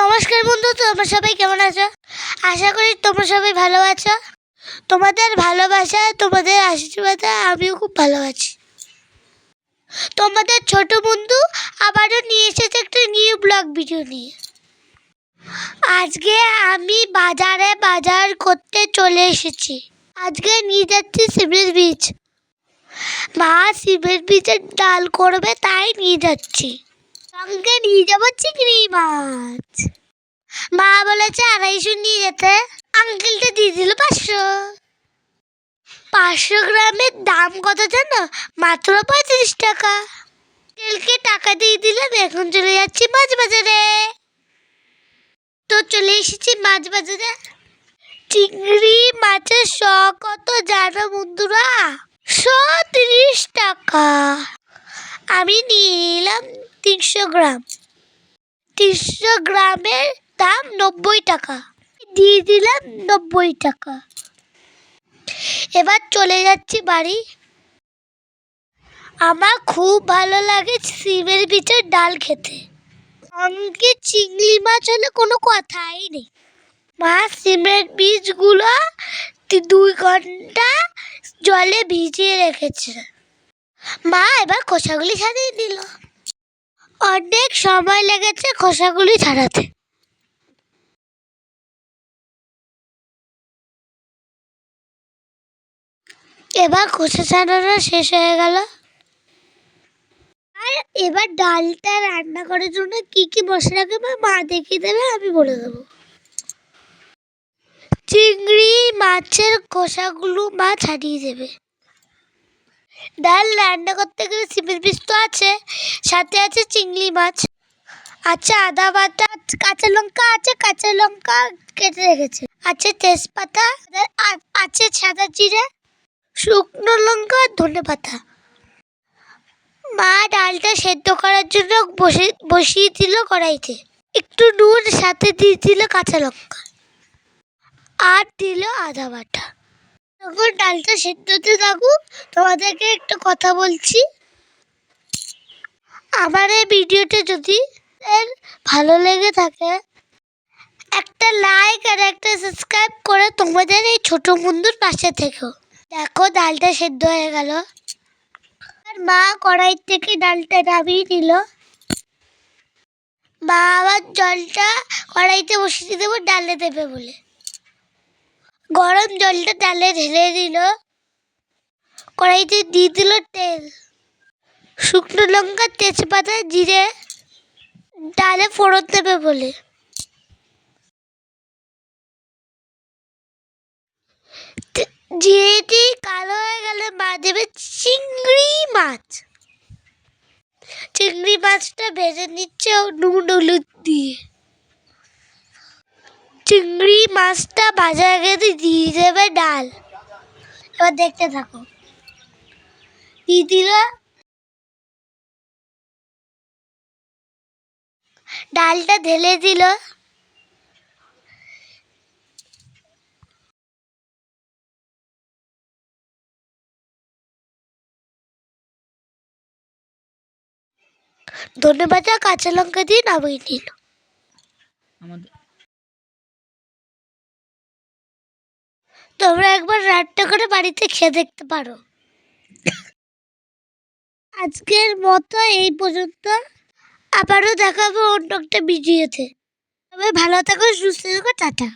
নমস্কার বন্ধু, তোমরা সবাই কেমন আছো? আশা করি তোমরা সবাই ভালো আছো। তোমাদের ভালোবাসা, তোমাদের আশীর্বাদে, আমিও খুব ভালো আছি। তোমাদের ছোট বন্ধু আবারও নিয়ে এসেছে একটা নিউ ব্লগ ভিডিও নিয়ে। আজকে আমি বাজারে বাজার করতে চলে এসেছি। আজকে নিয়ে যাচ্ছি শিবের বীজ। মা শিবের বীজের ডাল করবে, তাই নিয়ে যাচ্ছি। সঙ্গে নিয়ে যাব চিংড়ি মাছ। মা বলেছে আড়াইশো নিয়ে যেতে। আঙ্কেলটা দিয়ে দিল পাঁচশো। পাঁচশো গ্রামের দাম কত জানো? মাত্র পঁয়ত্রিশ টাকা। আঙ্কেলকে টাকা দিয়ে দিলাম এখন চলে যাচ্ছি মাছ বাজারে। তো চলে এসেছি মাছ বাজারে। চিংড়ি মাছের শ কত জানো বন্ধুরা? শ তিরিশ টাকা। আমি নিলাম তিনশো গ্রাম। তিনশো গ্রামের দাম নব্বই টাকা। দিয়ে দিলাম নব্বই টাকা। এবার চলে যাচ্ছি বাড়ি। আমার খুব ভালো লাগে সিমের বীজের ডাল খেতে। সঙ্গে চিংড়ি মাছ হলে কোনো কথাই নেই। মা, সিমের বীজগুলো দুই ঘণ্টা জলে ভিজিয়ে রেখেছে। মা এবার খোসাগুলি ছাড়িয়ে দিল। অনেক সময় লেগেছে খোসাগুলি ছাড়াতে। এবার খোসা ছাড়ানো শেষ হয়ে গেল। আর এবার ডালটা রান্না করার জন্য কি কি মশলা দেবে মা দেখিয়ে দেবে, আমি বলে দেবো। চিংড়ি, মাছের খোসাগুলো মা ছাড়িয়ে দেবে। ডাল রান্না করতে গেলে সিমের পিস তো আছে, সাথে আছে চিংড়ি মাছ। আছে আদা বাটা, কাঁচা লঙ্কা আছে, কাঁচা লঙ্কা কেটে রেখেছে। আছে তেজপাতা, আর আছে সাদা জিরে, শুকনো লঙ্কা, ধনে পাতা। মা ডালটা সেদ্ধ করার জন্য বসে, বসিয়ে দিল কড়াইতে। একটু নুন, সাথে দিয়ে দিল কাঁচা লঙ্কা। আর দিল আদা বাটা। তখন ডালটা সেদ্ধতে থাকুক, তোমাদেরকে একটা কথা বলছি। আমার এই ভিডিওটা যদি এর ভালো লেগে থাকে, একটা লাইক আর একটা সাবস্ক্রাইব করে তোমাদের এই ছোট বন্ধুর পাশে থেকো। দেখো ডালটা সেদ্ধ হয়ে গেল। আর মা কড়াই থেকে ডালটা নামিয়ে নিল। মা আবার জলটা কড়াইতে বসিয়ে দেবো, ডালে দেবে বলে। গরম জলটা ডালে ঢেলে দিল। কড়াইতে দিয়ে দিল তেল। শুকনো লঙ্কা, তেজপাতা, জিরে, ডালে ফোড়ন দেবে বলে। জিরেটি কালো হয়ে গেলে মা দেবে চিংড়ি মাছ। চিংড়ি মাছটা ভেজে নিচ্ছে নুন হলুদ দিয়ে। চিংড়ি মাছটা ভাজা গেলে দিয়ে দেবে ডাল। এবার দেখতে থাকো। দিয়ে দিল ডালটা ঢেলে দিল। ধনে কাঁচা লঙ্কা দিয়ে নামিয়ে নিল। আমাদের তোমরা একবার রান্না করে বাড়িতে খেয়ে দেখতে পারো। আজকের মতো এই পর্যন্ত। আবারও দেখাবো অন্য একটা ভিডিওতে। তবে ভালো থাকো, সুস্থ থাকো, টাটা।